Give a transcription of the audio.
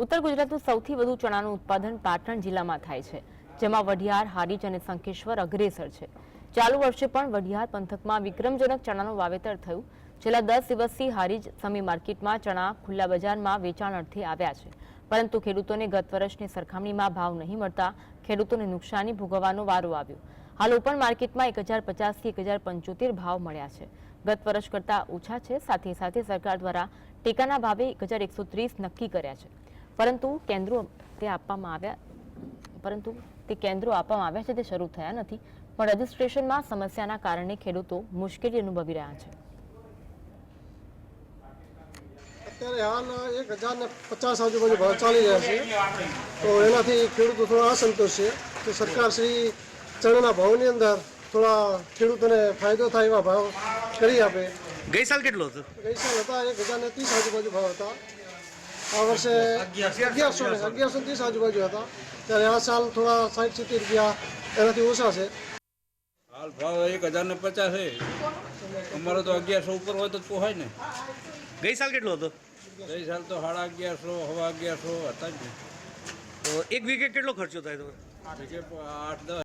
ઉત્તર ગુજરાતનું સૌથી વધુ ચણાનું ઉત્પાદન પાટણ જિલ્લામાં થાય છે, જેમાં વઢિયાર, હારીજ અને શંખેશ્વર અગ્રેસર છે. ચાલુ વર્ષે પણ વઢિયાર પંથકમાં વિક્રમજનક ચણાનું વાવેતર થયું. છેલ્લા દસ દિવસથી હારીજ સમી માર્કેટમાં ચણા ખુલ્લા બજારમાં વેચાણ અર્થે આવ્યા છે. પરંતુ ખેડૂતોને ગત વર્ષની સરખામણીમાં ભાવ નહીં મળતા ખેડૂતોને નુકસાની ભોગવવાનો વારો આવ્યો. હાલ ઓપન માર્કેટમાં એક હજાર પચાસથી એક હજાર પંચોતેર ભાવ મળ્યા છે. ગત વર્ષ કરતાં ઓછા છે, સાથે સાથે સરકાર દ્વારા ટેકાના ભાવે એક હજાર એકસો ત્રીસ નક્કી કર્યા છે. પરંતુ કેન્દ્રો તે આપવામાં આવ્યા પરંતુ તે કેન્દ્રો આપવામાં આવ્યા છે તે શરૂ થયા નથી. પણ રજીસ્ટ્રેશનમાં સમસ્યાના કારણે ખેડૂતો મુશ્કેલી અનુભવી રહ્યા છે. અત્યારે હાલ એક હજાર ને પચાસ આજુબાજુ ભાવ ચાલી રહ્યા છે. તો એનાથી ખેડૂતો થોડા અસંતોષ છે. કે સરકાર શ્રી ચણાના ભાવની અંદર થોડા ખેડૂતોને ફાયદો થાય એવા ભાવ કરી આપે. ગઈ સાલ કેટલો હતો? ગઈ સાલ હતા એક હજાર ને ત્રીસ આજુબાજુ ભાવ હતા. આ વર્ષે અગિયારસો ને અગિયારસો ત્રીસ આજુબાજુ હતા. ત્યારે આ સાલ થોડા સાઠ સિત્તેર રૂપિયા એનાથી ઓછા છે. હાલ ભાવ એક હજાર ને પચાસ છે. અમારો તો અગિયારસો ઉપર હોય તો પોહાય ને. ગઈ સાલ કેટલો હતો? ગઈ સાલ તો સાડા અગિયારસો હવા અગિયારસો હતા જ ને. તો એક વીકે કેટલો ખર્ચો થાય તમે તો આઠ દસ.